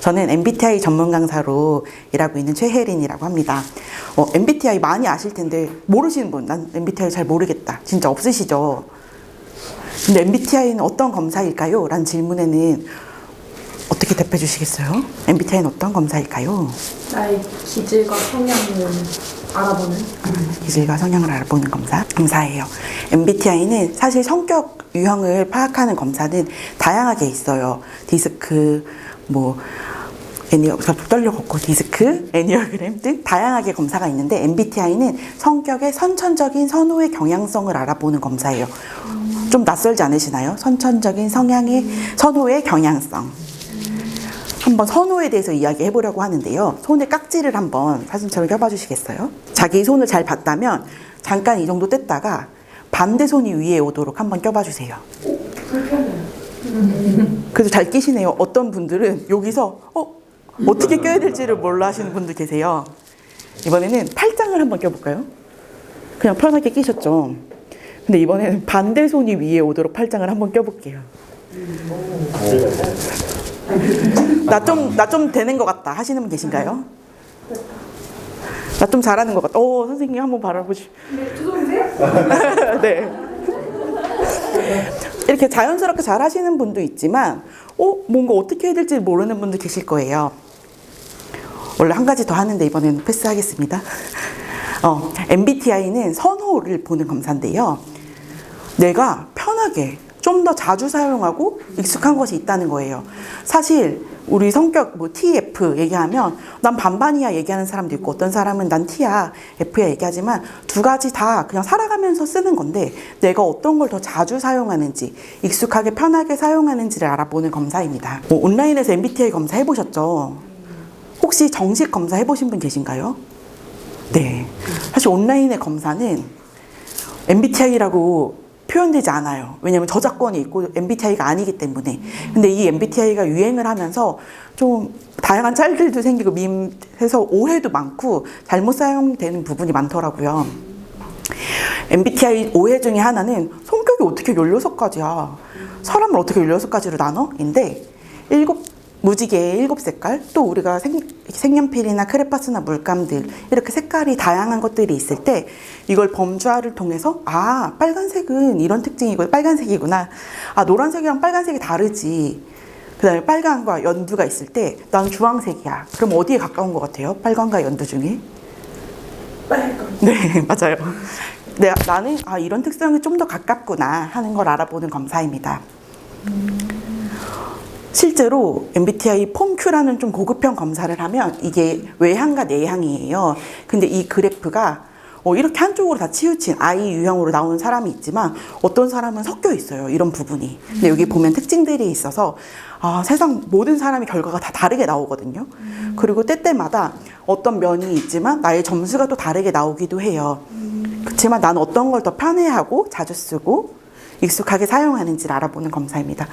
저는 MBTI 전문 강사로 일하고 있는 최혜린이라고 합니다. 어, MBTI 많이 아실 텐데 모르시는 분, 난 MBTI 잘 모르겠다. 진짜 없으시죠? 근데 MBTI는 어떤 검사일까요? 라는 질문에는 어떻게 답해 주시겠어요? MBTI는 어떤 검사일까요? 나의 기질과 성향을 알아보는 기질과 성향을 알아보는 검사, 검사예요. MBTI는 사실 성격 유형을 파악하는 검사는 다양하게 있어요. 디스크, 뭐, 애니어, 저 떨려 걷고 디스크, 애니어그램 등 다양하게 검사가 있는데 MBTI는 성격의 선천적인 선호의 경향성을 알아보는 검사예요. 좀 낯설지 않으시나요? 선천적인 성향의 선호의 경향성. 한번 선호에 대해서 이야기해 보려고 하는데요. 손에 깍지를 한번 사진처럼 껴봐 주시겠어요? 자기 손을 잘 봤다면 잠깐 이 정도 뗐다가 반대 손이 위에 오도록 한번 껴봐 주세요. 그래도 잘 끼시네요. 어떤 분들은 여기서 어 어떻게 껴야 될지를 몰라 하시는 분들 계세요. 이번에는 팔짱을 한번 껴볼까요? 그냥 편하게 끼셨죠. 근데 이번에는 반대 손이 위에 오도록 팔짱을 한번 껴볼게요. 나 좀 나 좀 되는 것 같다 하시는 분 계신가요? 나 좀 잘하는 것 같다. 오 선생님 한번 바라보시. 네. 이렇게 자연스럽게 잘 하시는 분도 있지만, 어 뭔가 어떻게 해야 될지 모르는 분도 계실 거예요. 원래 한 가지 더 하는데 이번에는 패스하겠습니다. 어, MBTI는 선호를 보는 검사인데요. 내가 편하게 좀 더 자주 사용하고 익숙한 것이 있다는 거예요. 사실 우리 성격 뭐 TF 얘기하면 난 반반이야 얘기하는 사람도 있고 어떤 사람은 난 T야 F야 얘기하지만 두 가지 다 그냥 살아가면서 쓰는 건데 내가 어떤 걸 더 자주 사용하는지 익숙하게 편하게 사용하는지를 알아보는 검사입니다. 뭐 온라인에서 MBTI 검사 해보셨죠? 혹시 정식 검사 해보신 분 계신가요? 네. 사실 온라인의 검사는 MBTI라고 표현되지 않아요. 왜냐하면 저작권이 있고 MBTI가 아니기 때문에. 근데 이 MBTI가 유행을 하면서 좀 다양한 짤들도 생기고 밈해서 오해도 많고 잘못 사용되는 부분이 많더라고요. MBTI 오해 중에 하나는 성격이 어떻게 16가지야. 사람을 어떻게 16가지로 나눠? 인데 일곱 무지개의 일곱 색깔 또 우리가 색, 색연필이나 크레파스나 물감들 이렇게 색깔이 다양한 것들이 있을 때 이걸 범주화를 통해서 아 빨간색은 이런 특징이고 빨간색이구나. 아 노란색이랑 빨간색이 다르지. 그 다음에 빨간과 연두가 있을 때 난 주황색이야. 그럼 어디에 가까운 것 같아요? 빨간과 연두 중에? 빨간. 네 맞아요. 내 나는 아 이런 특성이 좀 더 가깝구나 하는 걸 알아보는 검사입니다. 실제로 MBTI 폼큐라는 좀 고급형 검사를 하면 이게 외향과 내향이에요. 근데 이 그래프가 어, 이렇게 한쪽으로 다 치우친 I 유형으로 나오는 사람이 있지만 어떤 사람은 섞여 있어요. 이런 부분이. 근데 여기 보면 특징들이 있어서 아, 세상 모든 사람의 결과가 다 다르게 나오거든요. 그리고 때때마다 어떤 면이 있지만 나의 점수가 또 다르게 나오기도 해요. 그렇지만 난 어떤 걸 더 편해하고 자주 쓰고 익숙하게 사용하는지를 알아보는 검사입니다.